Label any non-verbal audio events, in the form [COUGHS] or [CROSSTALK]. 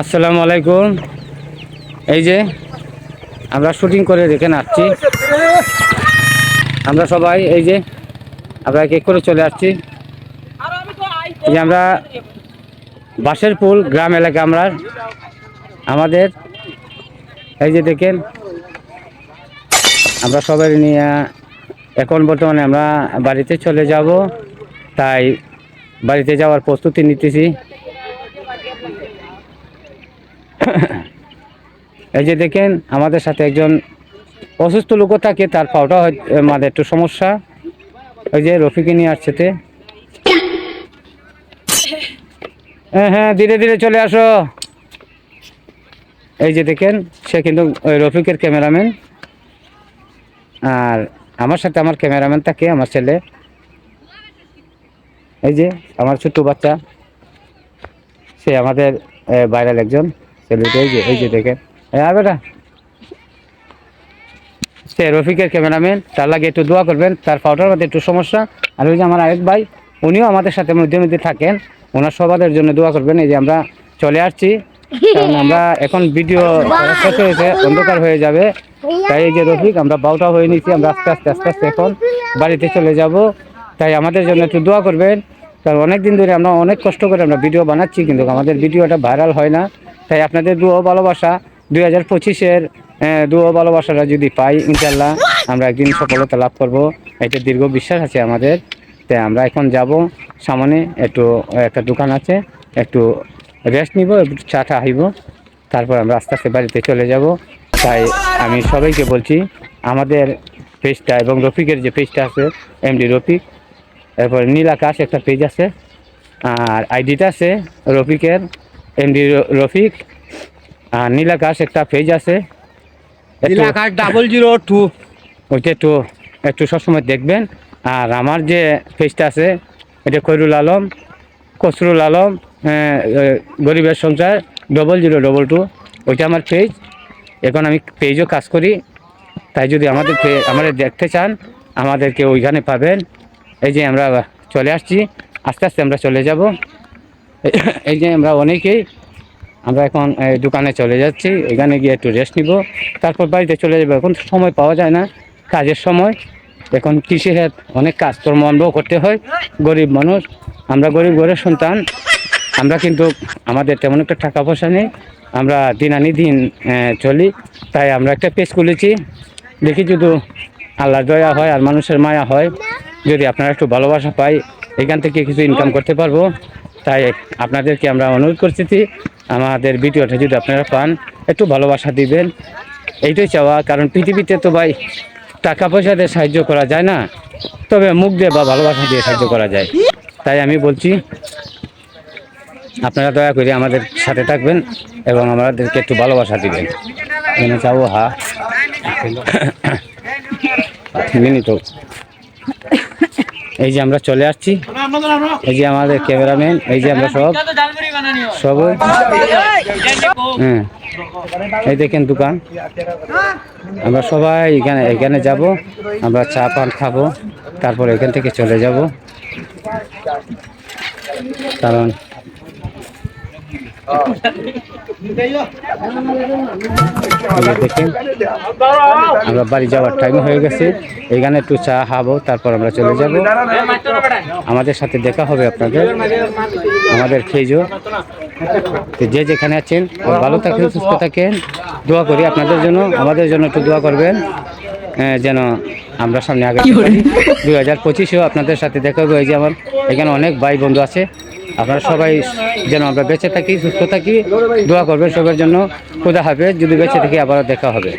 আসসালামু আলাইকুম। এই যে, আমরা শুটিং করে এখানে আসছি আমরা সবাই এই যে, আমরা এক করে চলে আসছি। যে আমরা বাঁশের পুল গ্রাম এলাকা আমরা আমাদের, এই যে দেখেন, আমরা সবাই নিয়ে, এখন বর্তমানে আমরা বাড়িতে চলে যাব। তাই বাড়িতে যাওয়ার প্রস্তুতি নিতেছি। [COUGHS] এই যে দেখেন, আমাদের সাথে একজন অসুস্থ লোকও থাকে, তার পাওটা মানে একটু সমস্যা। ওই যে রফিকে নিয়ে আসছে তে। হ্যাঁ হ্যাঁ ধীরে ধীরে চলে আসো। এই যে দেখেন, সে কিন্তু ওই রফিকের ক্যামেরাম্যান। আর আমার সাথে আমার ক্যামেরাম্যান থাকে, আমার ছেলে। এই যে, আমার ছোট্ট বাচ্চা। সে আমাদের বাইরের একজন। ছেলেটা এই যে এই যে দেখেন। হ্যাঁ বেটা? সে রফিকের ক্যামেরাম্যান তার লাগে একটু দোয়া করবেন তার পাউডার মধ্যে একটু সমস্যা। আর ওই যে আমার আরেক ভাই উনিও আমাদের সাথে মধ্যে মধ্যে থাকেন। ওনার সবাদের জন্য দোয়া করবেন এই যে আমরা চলে আসছি। কারণ আমরা এখন ভিডিও হয়েছে অন্ধকার হয়ে যাবে। তাই এই যে রফিক আমরা বাউটা হয়ে নিয়েছি আমরা আস্তে আস্তে আস্তে আস্তে এখন বাড়িতে চলে যাব। তাই আমাদের জন্য একটু দোয়া করবেন। কারণ অনেক দিন ধরে আমরা অনেক কষ্ট করে আমরা ভিডিও বানাচ্ছি কিন্তু আমাদের ভিডিওটা ভাইরাল হয় না। তাই আপনাদের দুয়ো ভালোবাসা দুই হাজার পঁচিশের দুয়ো ভালোবাসাটা যদি পাই ইনশাল্লাহ আমরা একদিন সফলতা লাভ করব। এটা দীর্ঘ বিশ্বাস আছে আমাদের। তাই আমরা এখন যাব, সামনে একটু, একটা দোকান আছে, একটু রেস্ট নিব, একটু চা টা খাইব, তারপর আমরা আস্তে আস্তে বাড়িতে চলে যাব। তাই আমি সবাইকে বলছি, আমাদের পেজটা এবং রফিকের যে পেজটা আছে এমডি রফিক, এরপর নীল আকাশ একটা পেজ আছে, আর আইডিটা আছে রফিকের। এমডি রফিক আর নীল আকাশ একটা পেজ আছে। ডাবল জিরো টু ওইটা একটু একটু সবসময় দেখবেন। আর আমার যে পেজটা আছে এটা খৈরুল আলম কসরুল আলম গরিবের সংসার ডবল জিরো ডবল টু ওইটা আমার পেজ এখন আমি পেজও কাজ করি। তাই যদি আমাদের আমাদের দেখতে চান আমাদেরকে ওইখানে পাবেন। এই যে আমরা চলে আসছি। আস্তে আস্তে আমরা চলে যাব। [LAUGHS] এই যে আমরা অনেকেই আমরা এখন দোকানে চলে যাচ্ছি, এখানে গিয়ে একটু রেস্ট নিব। তারপর বাড়িতে চলে যাব। এখন সময় পাওয়া যায় না, কাজের সময়। এখন কৃষির অনেক কাজকর্ম আমরাও করতে হয়। গরিব মানুষ, আমরা গরিব ঘরের সন্তান। আমরা কিন্তু আমাদের তেমন একটা টাকা পয়সা নেই। আমরা দিন আনি দিন চলি। তাই আমরা একটা পেজ খুলেছি। দেখি যদি আল্লাহর দয়া হয় আর মানুষের মায়া হয়, যদি আপনারা একটু ভালোবাসা পাই এখান থেকে কিছু ইনকাম করতে পারব। তাই আপনাদেরকে আমরা অনুরোধ করছি যে আমাদের ভিডিওটা যদি আপনারা পান, একটু ভালোবাসা দিবেন। এইটাই চাওয়া, কারণ পৃথিবীতে তো ভাই টাকা পয়সা দিয়ে সাহায্য করা যায় না, তবে মুখ দিয়ে বা ভালোবাসা দিয়ে সাহায্য করা যায়। তাই আমি বলছি, আপনারা দয়া করে আমাদের সাথে থাকবেন এবং আমাদেরকে একটু ভালোবাসা দিবেন। এখানে চাবো হা। [COUGHS] মিনিট। এই যে আমরা চলে আসছি। এই যে আমাদের ক্যামেরাম্যান, এই যে আমরা সব। সব হ্যাঁ। এই দেখেন দোকান। আমরা সবাই এখানে এখানে যাব। আমরা চা পান খাব। তারপর এখান থেকে চলে যাব। কারণ দেখেন, আমরা বাড়ি যাওয়ার টাইম হয়ে গেছে। এখানে একটু চা খাব, তারপর আমরা চলে যাব। আমাদের সাথে দেখা হবে আপনাদের। আমাদের খেজো। যে যেখানে আছেন, ভালো থাকেন, সুস্থ থাকেন। দোয়া করি আপনাদের জন্য। আমাদের জন্য একটু দোয়া করবেন যেন আমরা সামনে আগে দুই হাজার পঁচিশেও আপনাদের সাথে দেখা হবে। এই যে আমার এখানে অনেক ভাই বন্ধু আছে। আপনারা সবাই যেন আমরা বেঁচে থাকি, সুস্থ থাকি, দোয়া করবেন সবার জন্য। খোদা হবে যদি বেঁচে থাকি আবার দেখা হবে।